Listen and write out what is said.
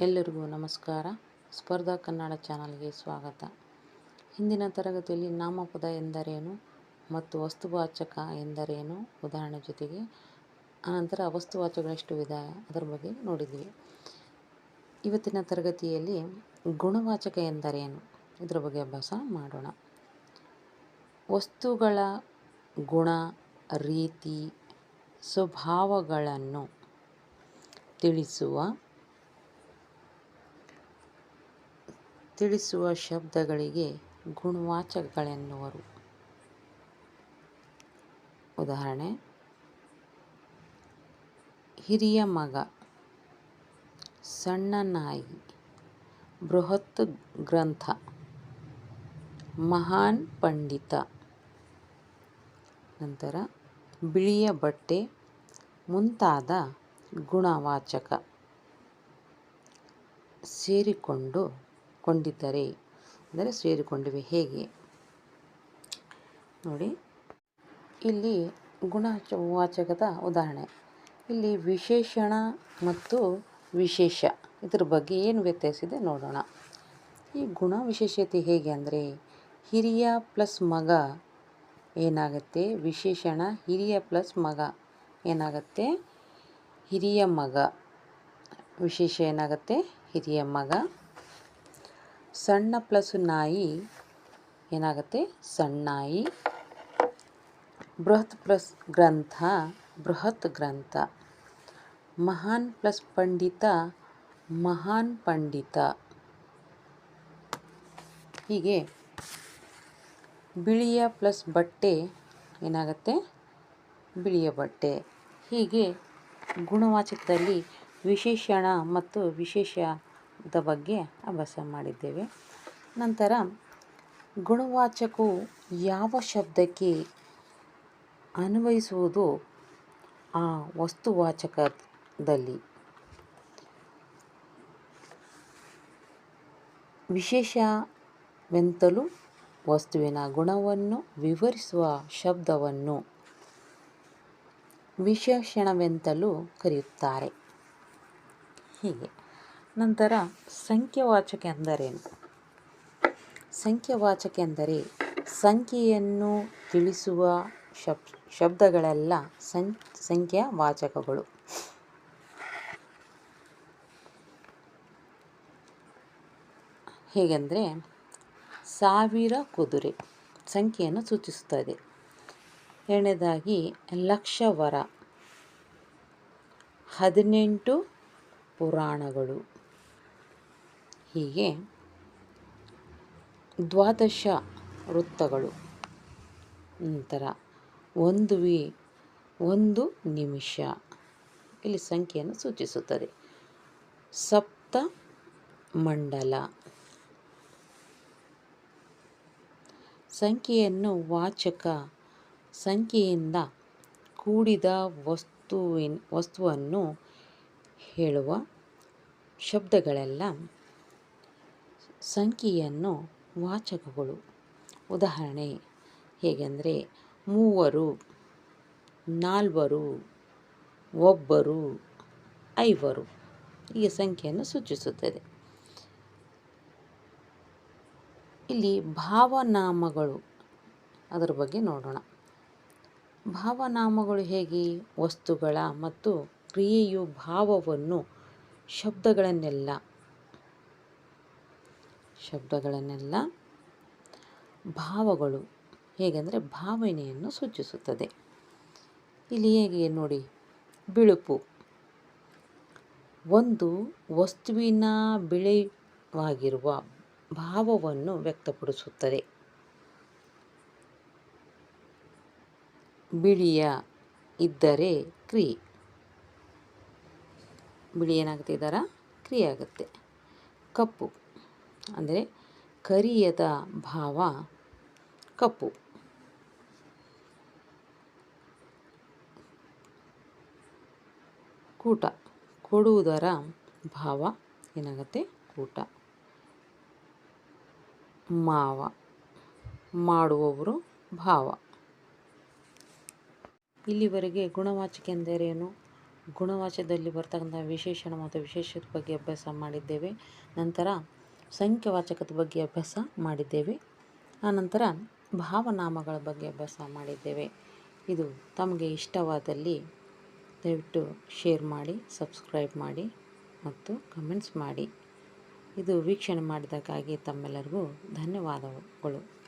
ಎಲ್ಲರಿಗೂ ನಮಸ್ಕಾರ. ಸ್ಪರ್ಧಾ ಕನ್ನಡ ಚಾನಲ್ಗೆ ಸ್ವಾಗತ. ಹಿಂದಿನ ತರಗತಿಯಲ್ಲಿ ನಾಮಪದ ಎಂದರೇನು ಮತ್ತು ವಸ್ತುವಾಚಕ ಎಂದರೇನು? ಉದಾಹರಣೆ ಜೊತೆಗೆ ಆನಂತರ ವಸ್ತುವಾಚಕಗಳೆಷ್ಟು ವಿಧ? ಅದರ ಬಗ್ಗೆ ನೋಡಿದ್ದೀವಿ. ಇವತ್ತಿನ ತರಗತಿಯಲ್ಲಿ ಗುಣವಾಚಕ ಎಂದರೇನು? ಇದರ ಬಗ್ಗೆ ಅಭ್ಯಾಸ ಮಾಡೋಣ. ವಸ್ತುಗಳ ಗುಣ, ರೀತಿ, ಸ್ವಭಾವಗಳನ್ನು ತಿಳಿಸುವ ತಿಳಿಸುವ ಶಬ್ದಗಳಿಗೆ ಗುಣವಾಚಕಗಳೆನ್ನುವರು. ಉದಾಹರಣೆ, ಹಿರಿಯ ಮಗ, ಸಣ್ಣ ನಾಯಿ, ಬೃಹತ್ ಗ್ರಂಥ, ಮಹಾನ್ ಪಂಡಿತ. ನಂತರ, ಬಿಳಿಯ ಬಟ್ಟೆ, ಮುಂತಾದ ಗುಣವಾಚಕ. ಸೇರಿಕೊಂಡು ಕೊಂಡಿದ್ದರೆ, ಅಂದರೆ ಸೇರಿಕೊಂಡಿವೆ ಹೇಗೆ? ನೋಡಿ, ಇಲ್ಲಿ ಗುಣ ವಾಚಕದ ಉದಾಹರಣೆ. ಇಲ್ಲಿ ವಿಶೇಷಣ ಮತ್ತು ವಿಶೇಷ. ಇದ್ರ ಬಗ್ಗೆ ಏನು ವ್ಯತ್ಯಾಸ ಇದೆ ನೋಡೋಣ. ಈ ಗುಣ ವಿಶೇಷತೆ ಹೇಗೆ ಅಂದರೆ, ಹಿರಿಯ ಪ್ಲಸ್ ಮಗ ಏನಾಗುತ್ತೆ? ವಿಶೇಷಣ, ಹಿರಿಯ ಪ್ಲಸ್ ಮಗ ಏನಾಗುತ್ತೆ? ಹಿರಿಯ ಮಗ. ವಿಶೇಷ ಏನಾಗುತ್ತೆ? ಹಿರಿಯ ಮಗ. ಸಣ್ಣ ಪ್ಲಸ್ ನಾಯಿ, ಏನಾಗುತ್ತೆ? ಸಣ್ಣಾಯಿ. ಬೃಹತ್ ಪ್ಲಸ್ ಗ್ರಂಥ, ಬೃಹತ್ ಗ್ರಂಥ. ಮಹಾನ್ ಪ್ಲಸ್ ಪಂಡಿತ, ಮಹಾನ್ ಪಂಡಿತ. ಹೀಗೆ ಬಿಳಿಯ ಪ್ಲಸ್ ಬಟ್ಟೆ, ಏನಾಗುತ್ತೆ? ಬಿಳಿಯ ಬಟ್ಟೆ. ಹೀಗೆ ಗುಣವಾಚಕದಲ್ಲಿ ವಿಶೇಷಣ ಮತ್ತು ವಿಶೇಷದ ಬಗ್ಗೆ ಅಭ್ಯಾಸ ಮಾಡಿದ್ದೇವೆ. ನಂತರ ಗುಣವಾಚಕವು ಯಾವ ಶಬ್ದಕ್ಕೆ ಅನ್ವಯಿಸುವುದು ಆ ವಸ್ತುವಾಚಕದಲ್ಲಿ. ವಿಶೇಷವೆಂತಲೂ ವಸ್ತುವಿನ ಗುಣವನ್ನು ವಿವರಿಸುವ ಶಬ್ದವನ್ನು ವಿಶೇಷಣವೆಂತಲೂ ಕರೆಯುತ್ತಾರೆ. ಹೀಗೆ. ನಂತರ ಸಂಖ್ಯಾವಾಚಕ ಎಂದರೇನು? ಸಂಖ್ಯಾವಾಚಕ ಎಂದರೆ ಸಂಖ್ಯೆಯನ್ನು ತಿಳಿಸುವ ಶಬ್, ಶಬ್ದಗಳೆಲ್ಲ ಸಂ, ಸಂಖ್ಯಾವಾಚಕಗಳು. ಹೇಗೆಂದರೆ ಸಾವಿರ ಕುದುರೆ ಸಂಖ್ಯೆಯನ್ನು ಸೂಚಿಸುತ್ತದೆ. ಎರಡನೇದಾಗಿ ಲಕ್ಷವರ. ಹದಿನೆಂಟು ಪುರಾಣಗಳು. ಹೀಗೆ ದ್ವಾದಶ ವೃತ್ತಗಳು. ನಂತರ ಒಂದು ವಿ, ಒಂದು ನಿಮಿಷ. ಇಲ್ಲಿ ಸಂಖ್ಯೆಯನ್ನು ಸೂಚಿಸುತ್ತದೆ. ಸಪ್ತ ಮಂಡಲ. ಸಂಖ್ಯೆಯನ್ನು ವಾಚಕ ಸಂಖ್ಯೆಯಿಂದ ಕೂಡಿದ ವಸ್ತುವಿನ, ವಸ್ತುವನ್ನು ಹೇಳುವ ಶಬ್ದಗಳೆಲ್ಲ ಸಂಖ್ಯೆಯನ್ನು ವಾಚಕಗಳು. ಉದಾಹರಣೆ, ಹೇಗೆಂದರೆ ಮೂವರು, ನಾಲ್ವರು, ಒಬ್ಬರು, ಐವರು ಈ ಸಂಖ್ಯೆಯನ್ನು ಸೂಚಿಸುತ್ತದೆ. ಇಲ್ಲಿ ಭಾವನಾಮಗಳು, ಅದರ ಬಗ್ಗೆ ನೋಡೋಣ. ಭಾವನಾಮಗಳು ಹೇಗೆ? ವಸ್ತುಗಳ ಮತ್ತು ಕ್ರಿಯೆಯು ಭಾವವನ್ನು, ಶಬ್ದಗಳನ್ನೆಲ್ಲ ಶಬ್ದಗಳನ್ನೆಲ್ಲ ಭಾವಗಳು, ಹೇಗೆಂದರೆ ಭಾವನೆಯನ್ನು ಸೂಚಿಸುತ್ತದೆ. ಇಲ್ಲಿ ಹೇಗೆ ನೋಡಿ, ಬಿಳುಪು. ಒಂದು ವಸ್ತುವಿನ ಬಿಳಿವಾಗಿರುವ ಭಾವವನ್ನು ವ್ಯಕ್ತಪಡಿಸುತ್ತದೆ. ಬಿಳಿಯ ಇದ್ದರೆ ಕ್ರಿಯೆ ಬಿಳಿ ಏನಾಗುತ್ತೆ ಇದರ? ಕ್ರಿಯೆ ಆಗುತ್ತೆ. ಕಪ್ಪು. ಅಂದರೆ ಕರಿಯದ ಭಾವ ಕಪ್ಪು. ಕೂಟ. ಕೊಡುವುದರ ಭಾವ ಏನಾಗುತ್ತೆ? ಕೂಟ. ಮಾವ. ಮಾಡುವವರು ಭಾವ. ಇಲ್ಲಿವರೆಗೆ ಗುಣವಾಚಕ ಎಂದರೇನು ಗುಣವಾಚದಲ್ಲಿ ಬರ್ತಕ್ಕಂಥ ವಿಶೇಷಣ ಮತ್ತು ವಿಶೇಷದ ಬಗ್ಗೆ ಅಭ್ಯಾಸ ಮಾಡಿದ್ದೇವೆ. ನಂತರ ಸಂಖ್ಯಾವಾಚಕದ ಬಗ್ಗೆ ಅಭ್ಯಾಸ ಮಾಡಿದ್ದೇವೆ. ಆನಂತರ ಭಾವನಾಮಗಳ ಬಗ್ಗೆ ಅಭ್ಯಾಸ ಮಾಡಿದ್ದೇವೆ. ಇದು ತಮಗೆ ಇಷ್ಟವಾದಲ್ಲಿ ದಯವಿಟ್ಟು ಶೇರ್ ಮಾಡಿ, ಸಬ್ಸ್ಕ್ರೈಬ್ ಮಾಡಿ ಮತ್ತು ಕಮೆಂಟ್ಸ್ ಮಾಡಿ. ಇದು ವೀಕ್ಷಣೆ ಮಾಡಿದಕ್ಕಾಗಿ ತಮ್ಮೆಲ್ಲರಿಗೂ ಧನ್ಯವಾದಗಳು.